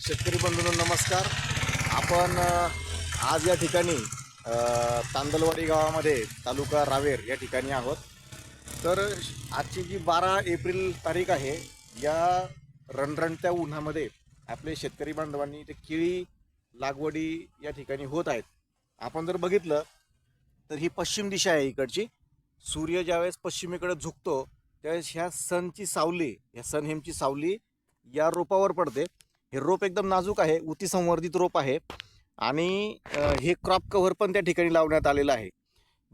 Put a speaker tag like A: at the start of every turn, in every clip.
A: शेतकरी बंधूंनो नमस्कार. आपण आज या ठिकाणी तांदलवाडी गावामध्ये तालुका रावेर या ठिकाणी आहोत. तर आजची जी बारा एप्रिल तारीख आहे या रणरणत्या उन्हामध्ये आपले शेतकरी बांधवांनी ते केळी लागवडी या ठिकाणी होत आहेत. आपण जर बघितलं तर ही पश्चिम दिशा आहे इकडची. सूर्य ज्यावेळेस पश्चिमेकडे झुकतो त्यावेळेस ह्या सनची सावली ह्या सनहेमची सावली या रोपावर पडते. हे रोप एकदम नाजूक आहे उतीसंवर्धित रोप आहे आणि हे क्रॉप कव्हर पण त्या ठिकाणी लावण्यात आलेलं आहे.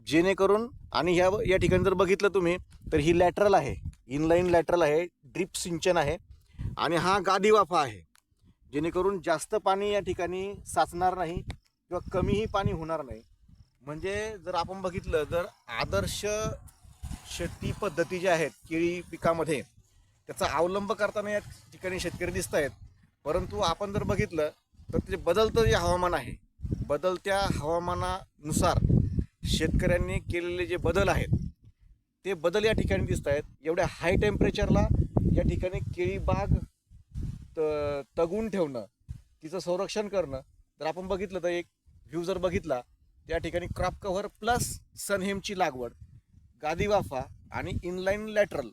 A: जेणेकरून आणि ह्या या ठिकाणी जर बघितलं तुम्ही तर ही लॅटरल आहे इनलाईन लॅटरल आहे ड्रिप सिंचन आहे आणि हा गादी वाफा आहे. जेणेकरून जास्त पाणी या ठिकाणी साचणार नाही किंवा कमीही पाणी होणार नाही. म्हणजे जर आपण बघितलं तर आदर्श शेती पद्धती ज्या आहेत केळी पिकामध्ये त्याचा अवलंब करताना या ठिकाणी शेतकरी दिसत आहेत परंतु आपण जर बघितलं तर ते बदलतं जे हवामान आहे. बदलत्या हवामानानुसार शेतकऱ्यांनी केलेले जे बदल आहेत ते बदल या ठिकाणी दिसत आहेत. एवढ्या हाय टेम्परेचरला या ठिकाणी केळी बाग त तगून ठेवणं तिचं संरक्षण करणं. जर आपण बघितलं तर एक व्ह्यू जर बघितला त्या ठिकाणी क्रॉप कव्हर प्लस सनहेमची लागवड गादी वाफा आणि इनलाईन लॅटरल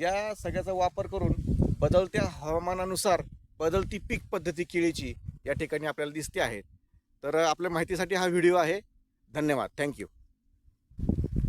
A: या सगळ्याचा वापर करून बदलत्या हवामानानुसार बदलती पीक पद्धती केळीची या ठिकाणी आपल्याला दिसते आहे. तर आपल्या माहितीसाठी हा व्हिडिओ आहे. धन्यवाद. थँक्यू